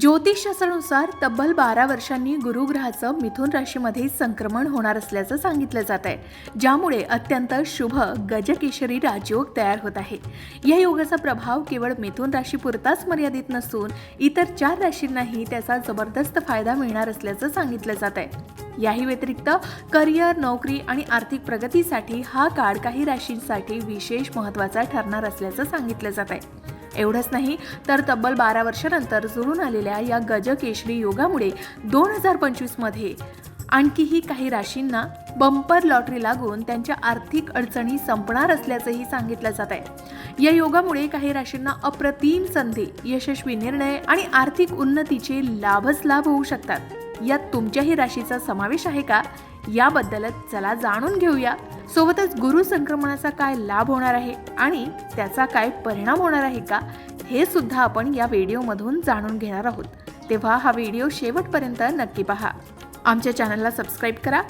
ज्योतिषशास्त्रानुसार तब्बल बारा वर्षांनी गुरुग्रहाचं मिथुन राशीमध्ये संक्रमण होणार असल्याचं सांगितलं जात आहे. ज्यामुळे अत्यंत शुभ गजकेशरी राजयोग तयार होत आहे. या योगाचा प्रभाव केवळ मिथुन राशीपुरताच मर्यादित नसून इतर चार राशींनाही त्याचा जबरदस्त फायदा मिळणार असल्याचं सांगितलं जात आहे. याही व्यतिरिक्त करिअर नोकरी आणि आर्थिक प्रगतीसाठी हा काळ काही राशींसाठी विशेष महत्त्वाचा ठरणार असल्याचं सांगितलं जात आहे. एवढंच नाही तर तब्बल बारा वर्षानंतर जुळून आलेल्या या गजकेशरी योगामुळे दोन हजार पंचवीसमध्ये आणखीही काही राशींना बंपर लॉटरी लागून त्यांच्या आर्थिक अडचणी संपणार असल्याचंही सांगितलं जात आहे या योगामुळे काही राशींना अप्रतिम संधी यशस्वी निर्णय आणि आर्थिक उन्नतीचे लाभच लाभ होऊ शकतात. यात तुमच्याही राशीचा समावेश आहे का? याबद्दलच चला जाणून घेऊया. सोबतच गुरु संक्रमणाचा काय लाभ होणार आहे आणि त्याचा काय परिणाम होणार आहे का हे सुद्धा आपण या व्हिडिओमधून जाणून घेणार आहोत. तेव्हा हा व्हिडिओ शेवटपर्यंत नक्की पहा. आमच्या चॅनलला सबस्क्राईब करा.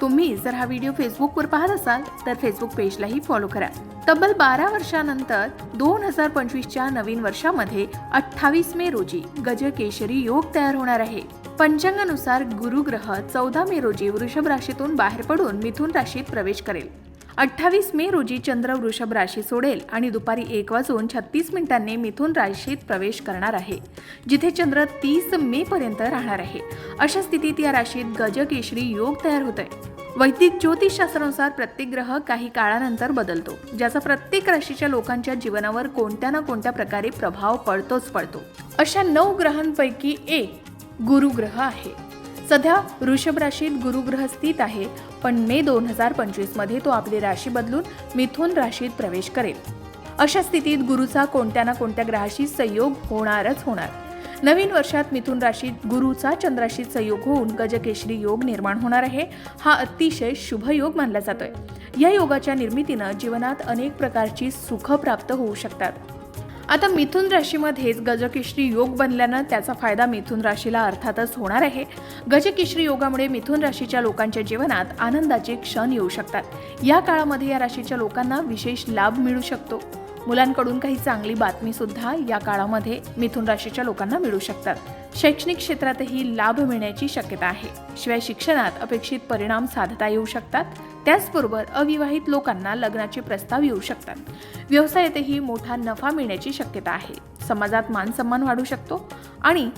तुम्ही जर हा व्हिडिओ फेसबुकवर पाहत असाल तर फेसबुक पेजलाही फॉलो करा. तब्बल बारा वर्षानंतर दोन हजार पंचवीसच्या नवीन वर्षामध्ये अठ्ठावीस मे रोजी गजकेशरी योग तयार होणार आहे. पंचांगानुसार गुरुग्रह चौदा मे रोजी वृषभ राशीतून बाहेर पडून मिथुन राशीत प्रवेश करेल. अठ्ठावीस मे रोजी चंद्र वृषभ राशी सोडेल आणि दुपारी एक वाजून छत्तीस मिनिटांनी मिथुन राशीत प्रवेश करणार आहे जिथे चंद्र तीस मे पर्यंत राहणार आहे. अशा स्थितीत या राशीत गजकेशरी योग तयार होत आहे वैदिक ज्योतिषशास्त्रानुसार प्रत्येक ग्रह काही काळानंतर बदलतो ज्याचा प्रत्येक राशीच्या लोकांच्या जीवनावर कोणत्या ना कोणत्या प्रकारे प्रभाव पडतोच पडतो. अशा नऊ ग्रहांपैकी एक गुरुग्रह आहे. सध्या वृषभ राशीत गुरुग्रह स्थित आहे पण मे दोन हजार पंचवीसमध्ये तो आपली राशी बदलून मिथुन राशीत प्रवेश करेल. अशा स्थितीत गुरुचा कोणत्या ना कोणत्या ग्रहाशी संयोग होणारच होणार. नवीन वर्षात मिथुन राशीत गुरुचा चंद्राशी संयोग होऊन गजकेशरी योग निर्माण होणार आहे. हा अतिशय शुभ योग मानला जातोय. या योगाच्या निर्मितीनं जीवनात अनेक प्रकारची सुख प्राप्त होऊ शकतात. आता मिथुन राशीमध्येच गजकेशरी योग बनल्यानं त्याचा फायदा मिथुन राशीला अर्थातच होणार आहे. गजकेशरी योगामुळे मिथुन राशीच्या लोकांच्या जीवनात आनंदाचे क्षण येऊ शकतात. या काळामध्ये या राशीच्या लोकांना विशेष लाभ मिळू शकतो. मुलांकडून काही चांगली बातमी सुद्धा या काळामध्ये मिथुन राशीच्या लोकांना मिळू शकतात. शैक्षणिक क्षेत्रातही लाभ मिळण्याची शक्यता आहे. शिवाय शिक्षणात अपेक्षित परिणाम साधता येऊ शकतात. त्याचबरोबर अविवाहित लोकांना लग्नाचे प्रस्ताव येऊ शकतात. व्यवसायातही मोठा नफा मिळण्याची शक्यता आहे. समाजात मानसन्मान वाढू शकतो आणि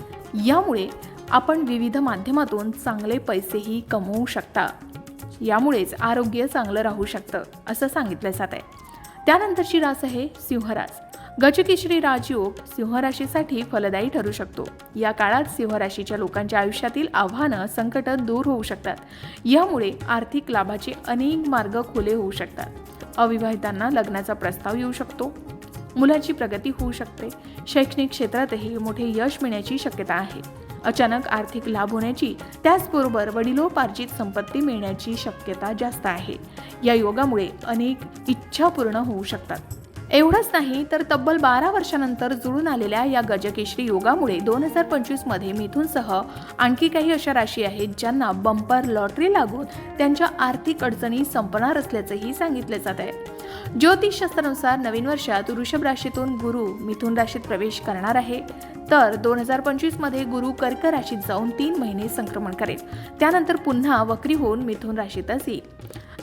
यामुळे आपण विविध माध्यमातून चांगले पैसेही कमवू शकता. यामुळेच आरोग्य चांगलं राहू शकतं असं सांगितलं जात आहे त्यानंतरची रास आहे सिंहरास. गजकेशरी राजयोग सिंहराशीसाठी फलदायी ठरू शकतो. या काळात सिंहराशीच्या लोकांच्या आयुष्यातील आव्हानं संकट दूर होऊ शकतात. यामुळे आर्थिक लाभाचे अनेक मार्ग खुले होऊ शकतात. अविवाहितांना लग्नाचा प्रस्ताव येऊ शकतो. मुलाची प्रगती होऊ शकते. शैक्षणिक क्षेत्रातही मोठे यश मिळण्याची शक्यता आहे. अचानक आर्थिक लाभ होण्याची त्याचबरोबर वडिलोपार्जित संपत्ती मिळण्याची शक्यता जास्त आहे. या योगामुळे अनेक इच्छा पूर्ण होऊ शकतात. एवढंच नाही तर तब्बल बारा वर्षानंतर जुळून आलेल्या या गजकेशरी योगामुळे दोन हजार पंचवीसमध्ये मिथूनसह आणखी काही अशा राशी आहेत ज्यांना बंपर लॉटरी लागून त्यांच्या आर्थिक अडचणी संपणार असल्याचंही सांगितलं जात आहे. ज्योतिषशास्त्रानुसार नवीन वर्षात वृषभ राशीतून गुरु मिथुन राशीत प्रवेश करणार आहे. तर दोन हजार पंचवीसमध्ये गुरु कर्क राशीत जाऊन तीन महिने संक्रमण करेल. त्यानंतर पुन्हा वक्री होऊन मिथुन राशीतच येईल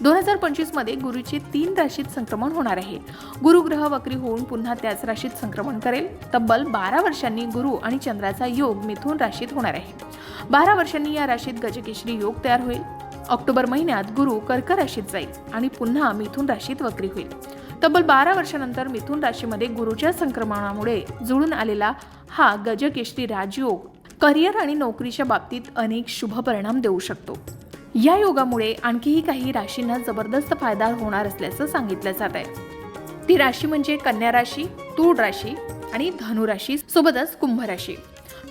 दोन हजार पंचवीसमध्ये गुरुचे तीन राशीत संक्रमण होणार आहे. गुरुग्रह वक्री होऊन पुन्हा त्याच राशीत संक्रमण करेल. तब्बल बारा वर्षांनी गुरु आणि चंद्राचा योग मिथुन राशीत होणार आहे. बारा वर्षांनी या राशीत गजकेशरी योग तयार होईल. ऑक्टोबर महिन्यात गुरु कर्क राशीत जाईल आणि पुन्हा मिथुन राशीत वक्री होईल. तब्बल बारा वर्षानंतर मिथुन राशीमध्ये गुरुच्या संक्रमणामुळे जुळून आलेला हा गजकेशरी राजयोग करिअर आणि नोकरीच्या बाबतीत अनेक शुभ परिणाम देऊ शकतो. या योगामुळे आणखीही काही राशींना जबरदस्त फायदा होणार असल्याचं सांगितलं जात आहे. ती राशी म्हणजे कन्या राशी तूळ राशी आणि धनुराशी सोबतच कुंभ राशी.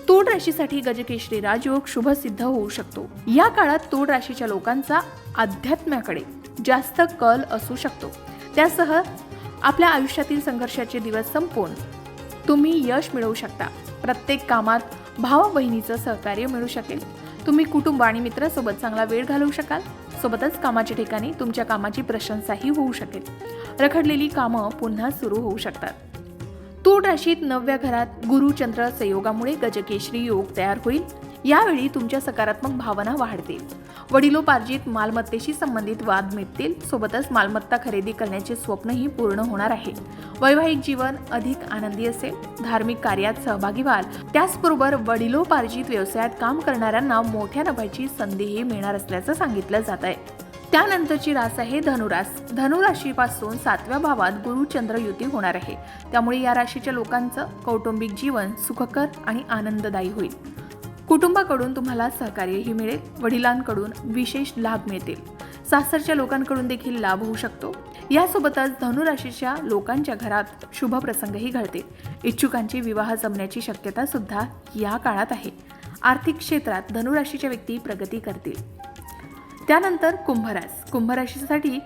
तूळ राशीसाठी गजकेशरी राजयोग शुभ सिद्ध होऊ शकतो. या काळात तूळ राशीच्या लोकांचा अध्यात्माकडे जास्त कल असू शकतो. त्यासह आपल्या आयुष्यातील संघर्षाचे दिवस संपवून तुम्ही यश मिळवू शकता. प्रत्येक कामात भावा बहिणीचं सहकार्य मिळू शकेल. तुम्ही कुटुंब आणि मित्रासोबत चांगला वेळ घालवू शकाल. सोबतच कामाच्या ठिकाणी तुमच्या कामाची प्रशंसाही होऊ शकेल. रखडलेली कामं पुन्हा सुरू होऊ शकतात. तूळ राशीत नवव्या घरात गुरुचंद्र संयोगामुळे गजकेशरी योग तयार होईल. यावेळी तुमच्या सकारात्मक भावना वाढतील. वडिलोपार्जित मालमत्तेशी संबंधित वाद मिटतील. सोबतच मालमत्ता खरेदी करण्याचे स्वप्नही पूर्ण होणार आहे. वैवाहिक जीवन अधिक आनंदी असेल. धार्मिक कार्यात सहभागी व्हाल. त्याचबरोबर वडिलोपार्जित व्यवसायात काम करणाऱ्यांना मोठ्या नफ्याची संधीही मिळणार असल्याचं सांगितलं जात आहे त्यानंतरची रास आहे धनुरास. धनुराशीपासून सातव्या भावात गुरुचंद्र युती होणार आहे. त्यामुळे या राशीच्या लोकांचं कौटुंबिक जीवन सुखकर आणि आनंददायी होईल. कुटुंबाकडून तुम्हाला सहकार्यही मिळेल. वडिलांकडून विशेष लाभ मिळतील. सासरच्या लोकांकडून देखील लाभ होऊ शकतो. यासोबतच धनुराशीच्या लोकांच्या घरात शुभ प्रसंगही घडतील. इच्छुकांची विवाह जमण्याची शक्यता सुद्धा या काळात आहे. आर्थिक क्षेत्रात धनुराशीच्या व्यक्ती प्रगती करतील. त्यानंतर कुंभरास कुंभराशीसाठी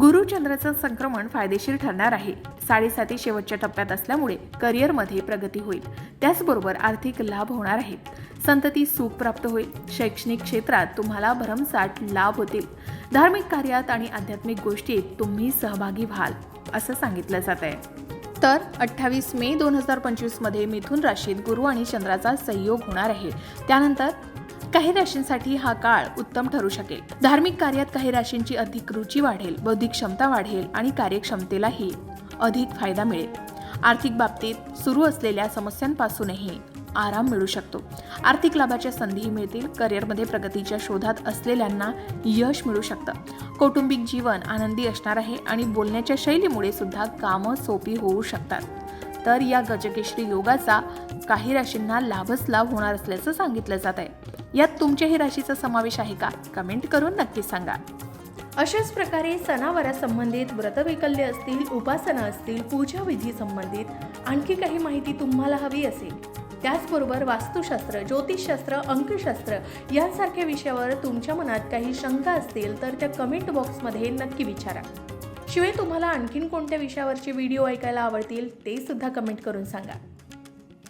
गुरुचंद्राचं संक्रमण फायदेशीर ठरणार आहे. साडेसाती शेवटच्या टप्प्यात असल्यामुळे करिअरमध्ये प्रगती होईल. त्याचबरोबर आर्थिक लाभ होणार आहेत संतती सुख प्राप्त होईल. शैक्षणिक क्षेत्रात तुम्हाला भरमसाठ लाभ होतील. धार्मिक कार्यात आणि आध्यात्मिक गोष्टीत तुम्ही सहभागी व्हाल असं सांगितलं जात आहे. तर अठ्ठावीस मे दोन हजार पंचवीसमध्ये मिथुन राशीत गुरु आणि चंद्राचा संयोग होणार आहे. त्यानंतर काही राशींसाठी हा काळ उत्तम ठरू शकेल. धार्मिक कार्यात काही राशींची अधिक रुची वाढेल बौद्धिक क्षमता वाढेल आणि कार्यक्षमतेलाही अधिक फायदा मिळेल. आर्थिक बाबतीत सुरू असलेल्या समस्यांपासूनही आराम मिळू शकतो. आर्थिक लाभाच्या संधीही मिळतील. करिअरमध्ये प्रगतीच्या शोधात असलेल्यांना यश मिळू शकतं. कौटुंबिक जीवन आनंदी असणार आहे आणि बोलण्याच्या शैलीमुळे सुद्धा कामं सोपी होऊ शकतात. तर या गजकेश्री योगाचा काही राशींना लाभच लाभ होणार असल्याचं सांगितलं जात आहे. यात तुमच्याही राशीचा समावेश आहे का? कमेंट करून नक्की सांगा. अशाच प्रकारे सणावारासंबंधित व्रतवैकल्य असतील उपासना असतील पूजाविधी संबंधित आणखी काही माहिती तुम्हाला हवी असेल. त्याचबरोबर वास्तुशास्त्र ज्योतिषशास्त्र अंकशास्त्र यांसारख्या विषयावर तुमच्या मनात काही शंका असतील तर त्या कमेंट बॉक्समध्ये नक्की विचारा. शिवाय तुम्हाला आणखीन कोणत्या विषयावरचे व्हिडिओ ऐकायला आवडतील ते सुद्धा कमेंट करून सांगा.